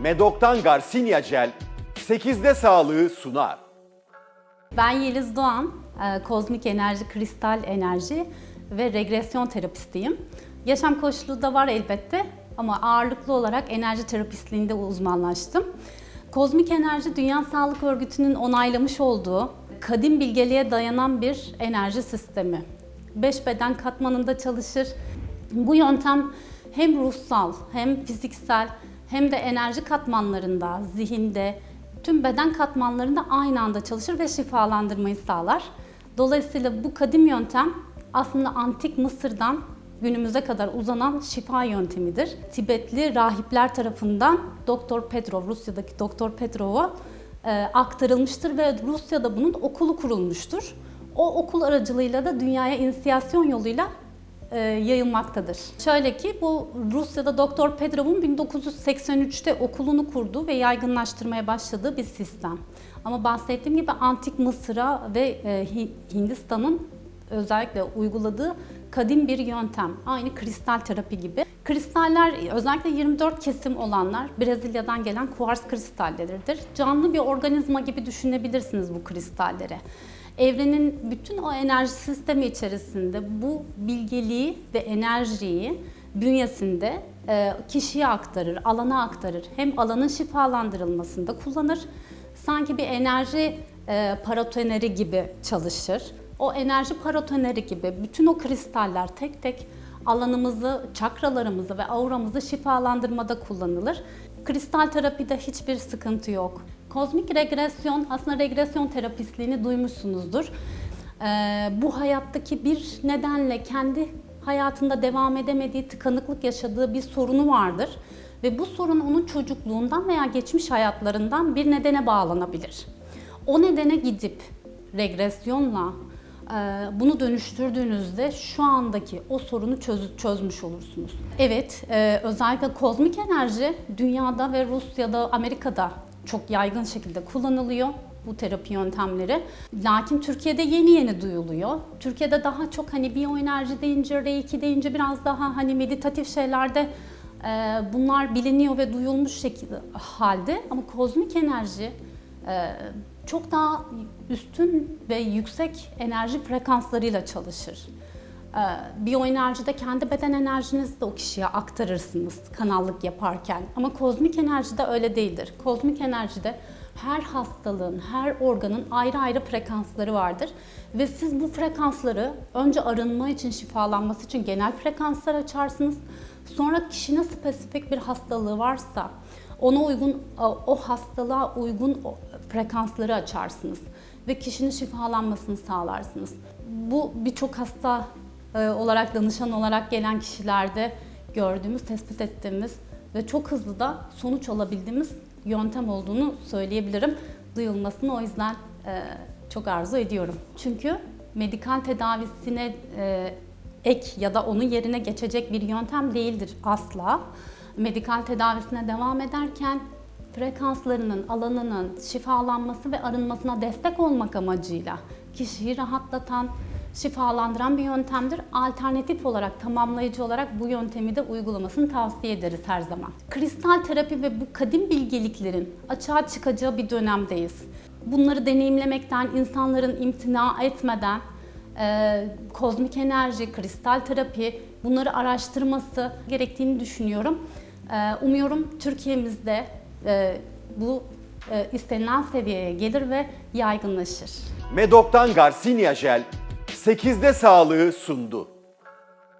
Medok'tan Garcinia Gel 8'de sağlığı sunar. Ben Yeliz Doğan, e, kozmik enerji, kristal enerji ve regresyon terapistiyim. Yaşam koçluğu da var elbette ama ağırlıklı olarak enerji terapistliğinde uzmanlaştım. Kozmik enerji Dünya Sağlık Örgütü'nün onaylamış olduğu kadim bilgeliğe dayanan bir enerji sistemi. Beş beden katmanında çalışır. Bu yöntem hem ruhsal hem fiziksel hem de enerji katmanlarında, zihinde, tüm beden katmanlarında aynı anda çalışır ve şifalandırmayı sağlar. Dolayısıyla bu kadim yöntem aslında antik Mısır'dan günümüze kadar uzanan şifa yöntemidir. Tibetli rahipler tarafından Doktor Petrov, Rusya'daki Doktor Petrov'a e, aktarılmıştır ve Rusya'da bunun okulu kurulmuştur. O okul aracılığıyla da dünyaya inisiyasyon yoluyla yayılmaktadır. Şöyle ki bu Rusya'da Doktor Petrov'un 1983'te okulunu kurduğu ve yaygınlaştırmaya başladığı bir sistem. Ama bahsettiğim gibi Antik Mısır'a ve e, Hi- Hindistan'ın özellikle uyguladığı kadim bir yöntem. Aynı kristal terapi gibi. Kristaller özellikle 24 kesim olanlar Brezilya'dan gelen kuars kristalleridir. Canlı bir organizma gibi düşünebilirsiniz bu kristalleri. Evrenin bütün o enerji sistemi içerisinde bu bilgeliği ve enerjiyi bünyesinde e, kişiye aktarır, alana aktarır. Hem alanın şifalandırılmasında kullanır, sanki bir enerji e, paratoneri gibi çalışır. O enerji paratoneri gibi bütün o kristaller tek tek alanımızı, çakralarımızı ve auramızı şifalandırmada kullanılır. Kristal terapide hiçbir sıkıntı yok. Kozmik regresyon, aslında regresyon terapistliğini duymuşsunuzdur. Ee, bu hayattaki bir nedenle kendi hayatında devam edemediği, tıkanıklık yaşadığı bir sorunu vardır. Ve bu sorun onun çocukluğundan veya geçmiş hayatlarından bir nedene bağlanabilir. O nedene gidip regresyonla bunu dönüştürdüğünüzde şu andaki o sorunu çöz- çözmüş olursunuz. Evet, e, özellikle kozmik enerji dünyada ve Rusya'da, Amerika'da çok yaygın şekilde kullanılıyor bu terapi yöntemleri. Lakin Türkiye'de yeni yeni duyuluyor. Türkiye'de daha çok hani biyoenerji deyince, reiki deyince biraz daha hani meditatif şeylerde e, bunlar biliniyor ve duyulmuş şekilde halde ama kozmik enerji e, çok daha üstün ve yüksek enerji frekanslarıyla çalışır. Ee, Biyoenerjide kendi beden enerjinizi de o kişiye aktarırsınız kanallık yaparken. Ama kozmik enerjide öyle değildir. Kozmik enerjide her hastalığın, her organın ayrı ayrı frekansları vardır. Ve siz bu frekansları önce arınma için, şifalanması için genel frekanslar açarsınız. Sonra kişinin spesifik bir hastalığı varsa ona uygun, o hastalığa uygun frekansları açarsınız ve kişinin şifalanmasını sağlarsınız. Bu birçok hasta e, olarak, danışan olarak gelen kişilerde gördüğümüz, tespit ettiğimiz ve çok hızlı da sonuç alabildiğimiz yöntem olduğunu söyleyebilirim. Duyulmasını o yüzden e, çok arzu ediyorum. Çünkü medikal tedavisine e, ek ya da onun yerine geçecek bir yöntem değildir asla. Medikal tedavisine devam ederken frekanslarının, alanının şifalanması ve arınmasına destek olmak amacıyla kişiyi rahatlatan, şifalandıran bir yöntemdir. Alternatif olarak, tamamlayıcı olarak bu yöntemi de uygulamasını tavsiye ederiz her zaman. Kristal terapi ve bu kadim bilgeliklerin açığa çıkacağı bir dönemdeyiz. Bunları deneyimlemekten, insanların imtina etmeden e, kozmik enerji, kristal terapi bunları araştırması gerektiğini düşünüyorum. E, umuyorum Türkiye'mizde e, bu e, istenilen seviyeye gelir ve yaygınlaşır. Medok'tan Garcinia Gel 8'de sağlığı sundu.